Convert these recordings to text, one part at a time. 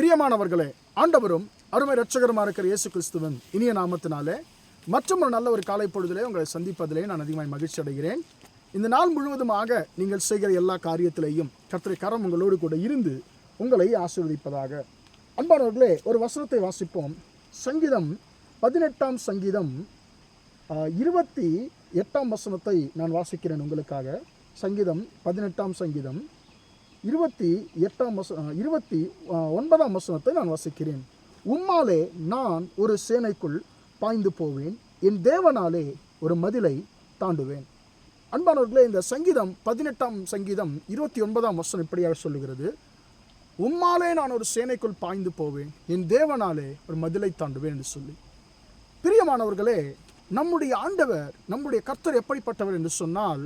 பிரியமானவர்களே ஆண்டவரும் அருமை ரட்சகருமா இருக்கிற இயேசு கிறிஸ்துவன் இனிய நாமத்தினாலே மற்றும் ஒரு நல்ல ஒரு காலை பொழுதிலே உங்களை சந்திப்பதிலே நான் அதிகமாக மகிழ்ச்சி அடைகிறேன். இந்த நாள் முழுவதுமாக நீங்கள் செய்கிற எல்லா காரியத்திலேயும் கத்திரை கரம் உங்களோடு கூட இருந்து உங்களை ஆசீர்வதிப்பதாக. அன்பானவர்களே ஒரு வசனத்தை வாசிப்போம். சங்கீதம் பதினெட்டாம் சங்கீதம் இருபத்தி எட்டாம் வசனத்தை நான் வாசிக்கிறேன் உங்களுக்காக. சங்கீதம் பதினெட்டாம் சங்கீதம் இருபத்தி எட்டாம் வச இருபத்தி ஒன்பதாம் வசனத்தை நான் வசிக்கிறேன். உம்மாலே நான் ஒரு சேனைக்குள் பாய்ந்து போவேன். என் தேவனாலே ஒரு மதிலை தாண்டுவேன். அன்பானவர்களே இந்த சங்கீதம் பதினெட்டாம் சங்கீதம் இருபத்தி ஒன்பதாம் வசனம் இப்படியாக சொல்லுகிறது. உம்மாலே நான் ஒரு சேனைக்குள் பாய்ந்து போவேன். என் தேவனாலே ஒரு மதிலை தாண்டுவேன் என்று சொல்லி. பிரியமானவர்களே நம்முடைய ஆண்டவர் நம்முடைய கர்த்தர் எப்படிப்பட்டவர் என்று சொன்னால்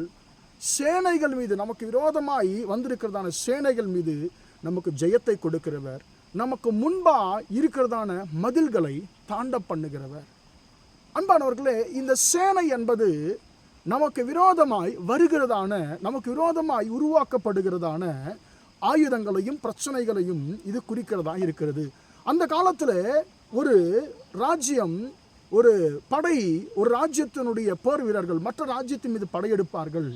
சேனைகள் மீது நமக்கு விரோதமாய் வந்திருக்கிறதான சேனைகள் மீது நமக்கு ஜெயத்தை கொடுக்கிறவர். நமக்கு முன்பா இருக்கிறதான மதில்களை தாண்ட பண்ணுகிறவர். அன்பானவர்களே இந்த சேனை என்பது நமக்கு விரோதமாய் வருகிறதான நமக்கு விரோதமாய் உருவாக்கப்படுகிறதான ஆயுதங்களையும் பிரச்சனைகளையும் இது குறிக்கிறதா இருக்கிறது. அந்த காலத்தில் ஒரு ராஜ்யம் ஒரு படை ஒரு ராஜ்யத்தினுடைய போர் வீரர்கள் மற்ற ராஜ்யத்தின் மீது படையெடுப்பார்கள்.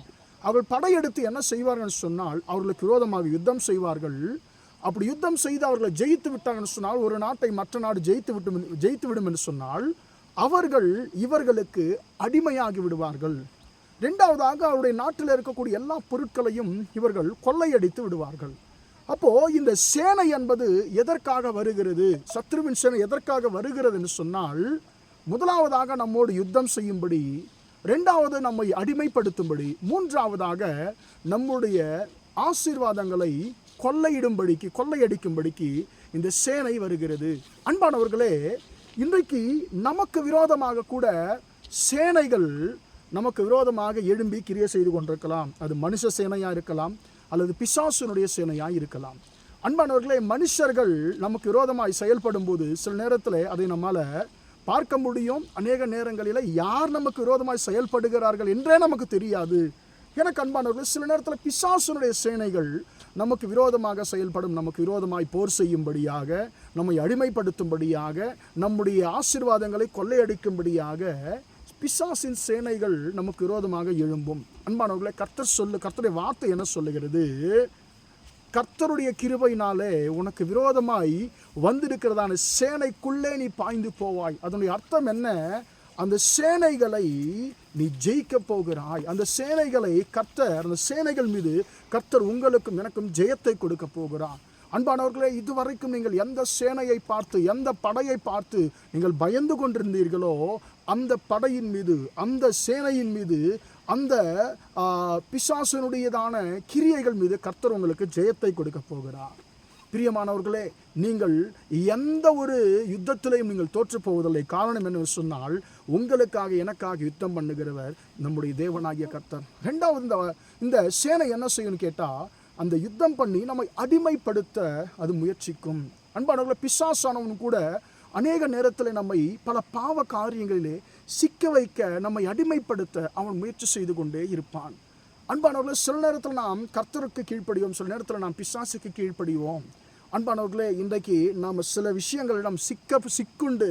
அவர்கள் படையெடுத்து என்ன செய்வார்கள் சொன்னால் அவர்களுக்கு விரோதமாக யுத்தம் செய்வார்கள். அப்படி யுத்தம் செய்து அவர்களை ஜெயித்து விட்டாங்கன்னு சொன்னால் ஒரு நாட்டை மற்ற நாடு ஜெயித்து விட்டும் ஜெயித்து விடும் என்று சொன்னால் அவர்கள் இவர்களுக்கு அடிமையாகி விடுவார்கள். ரெண்டாவதாக அவருடைய நாட்டில் இருக்கக்கூடிய எல்லா பொருட்களையும் இவர்கள் கொள்ளையடித்து விடுவார்கள். அப்போ இந்த சேனை என்பது எதற்காக வருகிறது? சத்ருவின் சேனை எதற்காக வருகிறது என்று சொன்னால் முதலாவதாக நம்மோடு யுத்தம் செய்யும்படி ரெண்டாவது நம்மை அடிமைப்படுத்தும்படி மூன்றாவதாக நம்முடைய ஆசீர்வாதங்களை கொள்ளையிடும்படிக்கு கொள்ளையடிக்கும்படிக்கு இந்த சேனை வருகிறது. அன்பானவர்களே இன்றைக்கு நமக்கு விரோதமாக கூட சேனைகள் நமக்கு விரோதமாக எழும்பி கிரியை செய்து கொண்டிருக்கலாம். அது மனுஷ சேனையாக இருக்கலாம் அல்லது பிசாசுனுடைய சேனையாக இருக்கலாம். அன்பானவர்களே மனுஷர்கள் நமக்கு விரோதமாய் செயல்படும் போது சில நேரத்தில் அதை நம்மால் பார்க்க முடியும். அநேக நேரங்களில் யார் நமக்கு விரோதமாய் செயல்படுகிறார்கள் என்றே நமக்கு தெரியாது. எனக்கு அன்பானவர்கள் சில நேரத்தில் பிசாசுனுடைய சேனைகள் நமக்கு விரோதமாக செயல்படும் நமக்கு விரோதமாய் போர் செய்யும்படியாக நம்மை அடிமைப்படுத்தும்படியாக நம்முடைய ஆசீர்வாதங்களை கொள்ளையடிக்கும்படியாக பிசாசின் சேனைகள் நமக்கு விரோதமாக எழும்பும். அன்பானவர்களை கர்த்தர் சொல்லு கர்த்தருடைய வார்த்தை என்ன சொல்லுகிறது? கர்த்தருடைய கிருபையினாலே உனக்கு விரோதமாய் வந்திருக்கிறதான சேனைக்குள்ளே நீ பாய்ந்து போவாய். அதனுடைய அர்த்தம் என்ன? அந்த சேனைகளை நீ ஜெயிக்க போகிறாய். அந்த சேனைகளை கர்த்தர் அந்த சேனைகள் மீது கர்த்தர் உங்களுக்கும் எனக்கும் ஜெயத்தை கொடுக்க போகிறார். அன்பானவர்களே இதுவரைக்கும் நீங்கள் எந்த சேனையை பார்த்து எந்த படையை பார்த்து நீங்கள் பயந்து கொண்டிருந்தீர்களோ அந்த படையின் மீது அந்த சேனையின் மீது அந்த பிசாசனுடையதான கிரியைகள் மீது கர்த்தர் உங்களுக்கு ஜெயத்தை கொடுக்க போகிறார். பிரியமானவர்களே நீங்கள் எந்த ஒரு யுத்தத்திலையும் நீங்கள் தோற்று போவதில்லை. காரணம் என்ன சொன்னால் உங்களுக்காக எனக்காக யுத்தம் பண்ணுகிறவர் நம்முடைய தேவனாகிய கர்த்தர். ரெண்டாவது இந்த இந்த சேனை என்ன செய்யும்னு கேட்டால் அந்த யுத்தம் பண்ணி நம்மை அடிமைப்படுத்த அது முயற்சிக்கும். அன்பானவர்களை பிசாசானவன் கூட அநேக நேரத்தில் நம்மை பல பாவ காரியங்களிலே சிக்க வைக்க நம்மை அடிமைப்படுத்த அவன் முயற்சி செய்து கொண்டே இருப்பான். அன்பானவர்களே சில நேரத்தில் நாம் கர்த்தருக்கு கீழ்ப்படிவோம் சில நேரத்தில் நாம் பிசாசுக்கு கீழ்ப்படிவோம். அன்பானவர்களே இன்றைக்கு நாம் சில விஷயங்களிடம் சிக்க சிக்குண்டு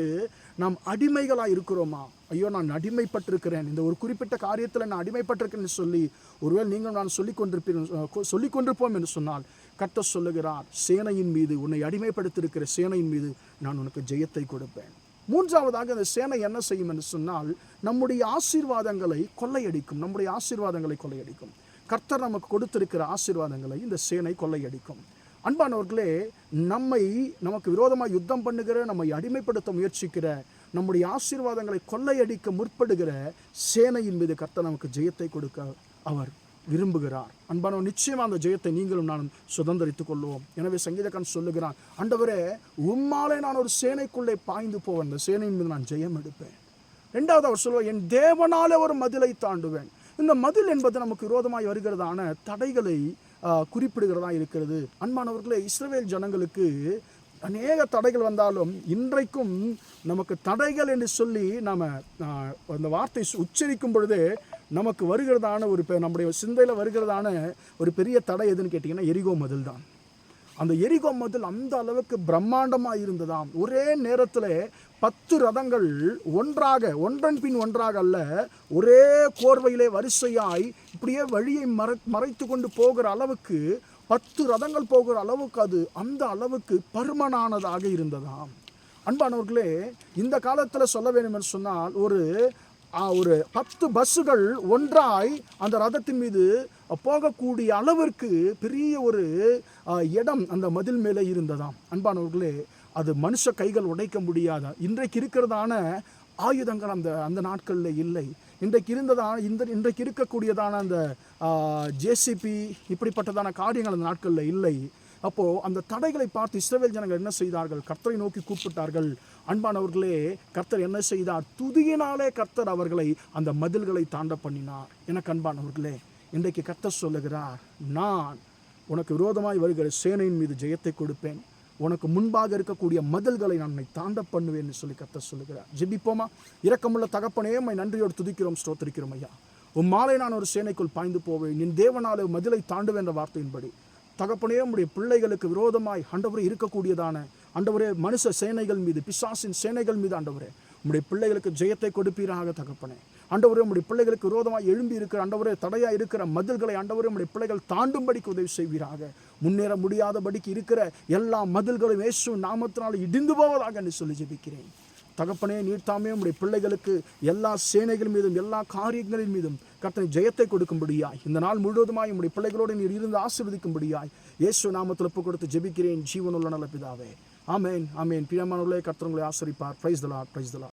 நாம் அடிமைகளாக இருக்கிறோமா? ஐயோ நான் அடிமைப்பட்டிருக்கிறேன். இந்த ஒரு குறிப்பிட்ட காரியத்தில் நான் அடிமைப்பட்டிருக்கேன்னு சொல்லி ஒருவேளை நீங்கள் நான் சொல்லிக் கொண்டிருப்பீர்கள் சொல்லிக் கொண்டிருப்போம் என்று சொன்னால் கர்த்தர் சொல்லுகிறார் சேனையின் மீது உன்னை அடிமைப்படுத்தியிருக்கிற சேனையின் மீது நான் உனக்கு ஜெயத்தை கொடுப்பேன். மூன்றாவதாக அந்த சேனை என்ன செய்யும் என்று சொன்னால் நம்முடைய ஆசீர்வாதங்களை கொள்ளையடிக்கும். நம்முடைய ஆசீர்வாதங்களை கொள்ளையடிக்கும். கர்த்தர் நமக்கு கொடுத்திருக்கிற ஆசீர்வாதங்களை இந்த சேனை கொள்ளையடிக்கும். அன்பானவர்களே நம்மை நமக்கு விரோதமாக யுத்தம் பண்ணுகிற நம்மை அடிமைப்படுத்த முயற்சிக்கிற நம்முடைய ஆசீர்வாதங்களை கொள்ளையடிக்க முற்படுகிற சேனையின் மீது கர்த்தர் நமக்கு ஜெயத்தை கொடுக்க அவர் விரும்புகிறார். அன்பானோ நிச்சயமாக அந்த ஜெயத்தை நீங்களும் நானும் சுதந்திரித்துக் கொள்வோம். எனவே சங்கீதக்கான் சொல்லுகிறான் அண்டவரே உம்மாலே நான் ஒரு சேனைக்குள்ளே பாய்ந்து போவேன். அந்த சேனையின் மீது நான் ஜெயம் எடுப்பேன். ரெண்டாவது அவர் சொல்லுவார் என் தேவனாலே ஒரு மதிலை தாண்டுவேன். இந்த மதில் என்பது நமக்கு விரோதமாய் வருகிறதான தடைகளை குறிப்பிடுகிறதா இருக்கிறது. அன்பானவர்களே இஸ்ரவேல் ஜனங்களுக்கு அநேக தடைகள் வந்தாலும் இன்றைக்கும் நமக்கு தடைகள் என்று சொல்லி நாம் அந்த வார்த்தை உச்சரிக்கும் பொழுது நமக்கு வருகிறதான ஒரு பெ- நம்முடைய சிந்தையில் வருகிறதான ஒரு பெரிய தடை எதுன்னு கேட்டிங்கன்னா எரிகோ மதில் தான். அந்த எரிகோ மதில் அந்த அளவுக்கு பிரம்மாண்டமாக இருந்ததாம். ஒரே நேரத்தில் பத்து ரதங்கள் ஒன்றாக ஒன்றன் பின் ஒன்றாக அல்ல ஒரே கோர்வையிலே வரிசையாய் இப்படியே வழியை மறை மறைத்து கொண்டு போகிற அளவுக்கு பத்து ரதங்கள் போகிற அளவுக்கு அது அந்த அளவுக்கு பருமனானதாக இருந்ததாம். அன்பானவர்களே இந்த காலத்தில் சொல்ல வேண்டும் என்று சொன்னால் ஒரு ஒரு பத்து பஸ்ஸுகள் ஒன்றாய் அந்த ரதத்தின் மீது போகக்கூடிய அளவிற்கு பெரிய ஒரு இடம் அந்த மதில் மேலே இருந்ததாம். அன்பானவர்களே அது மனுஷ கைகள் உடைக்க முடியாத? இன்றைக்கு இருக்கிறதான ஆயுதங்கள் அந்த அந்த நாட்களில் இல்லை. இன்றைக்கு இருந்ததான இந்த இன்றைக்கு இருக்கக்கூடியதான அந்த ஜேசிபி இப்படிப்பட்டதான காரியங்கள் அந்த நாட்களில் இல்லை. அப்போது அந்த தடைகளை பார்த்து இஸ்ரவேல் ஜனங்கள் என்ன செய்தார்கள்? கர்த்தரை நோக்கி கூப்பிட்டார்கள். அன்பானவர்களே கர்த்தர் என்ன செய்தார்? துதியினாலே கர்த்தர் அவர்களை அந்த மதில்களை தாண்ட பண்ணினார். எனக்கு அன்பானவர்களே இன்றைக்கு கர்த்தர் சொல்லுகிறார் நான் உனக்கு விரோதமாய் வருகிற சேனையின் மீது ஜெயத்தை கொடுப்பேன். உனக்கு முன்பாக இருக்கக்கூடிய மதில்களை நான் தாண்ட பண்ணுவேன்னு சொல்லி கர்த்தர் சொல்லுகிறார். ஜெபிப்போமா? இரக்கமுள்ள தகப்பனே மை நன்றியோடு துதிக்கிறோம் ஸ்தோத்திரிக்கிறோம் ஐயா. உன் மாலை நான் ஒரு சேனைக்குள் பாய்ந்து போவேன். என் தேவனாலே மதிலை தாண்டுவேன் என்ற வார்த்தையின்படி. தகப்பனே உடைய பிள்ளைகளுக்கு விரோதமாய் ஆண்டவரே இருக்கக்கூடியதான ஆண்டவரே மனுஷ சேனைகள் மீது பிசாசின் சேனைகள் மீது ஆண்டவரே உம்முடைய பிள்ளைகளுக்கு ஜெயத்தை கொடுப்பீராக தகப்பனே. ஆண்டவரே உம்முடைய பிள்ளைகளுக்கு விரோதமாய் எழும்பி இருக்கிற ஆண்டவரே தடையாக இருக்கிற மதில்களை ஆண்டவரே உம்முடைய பிள்ளைகள் தாண்டும்படிக்கு உதவி செய்வீராக. முன்னேற முடியாதபடிக்கு இருக்கிற எல்லா மதில்களும் இயேசு நாமத்தினால் இடிந்து போவதாக என்று சொல்லி ஜெபிக்கிறேன். தகப்பனே நீர் தாமே உம்முடைய பிள்ளைகளுக்கு எல்லா சேனைகள் மீதும் எல்லா காரியங்களின் மீதும் கர்த்தனை ஜெயத்தை கொடுக்கும்படியாய் இந்த நாள் முழுவதுமாய் உம்முடைய பிள்ளைகளோடு நீர் இருந்து ஆசீர்வதிக்கும்படியாய் இயேசு நாமத்தில் ஒப்பு கொடுத்து ஜெபிக்கிறேன். ஜீவனுள்ள நல்ல பிதாவே. ஆமேன் ஆமேன். பிரியமானவர்களே கர்த்தர் உங்களை பிரைஸ் தலா பிரைஸ் தலா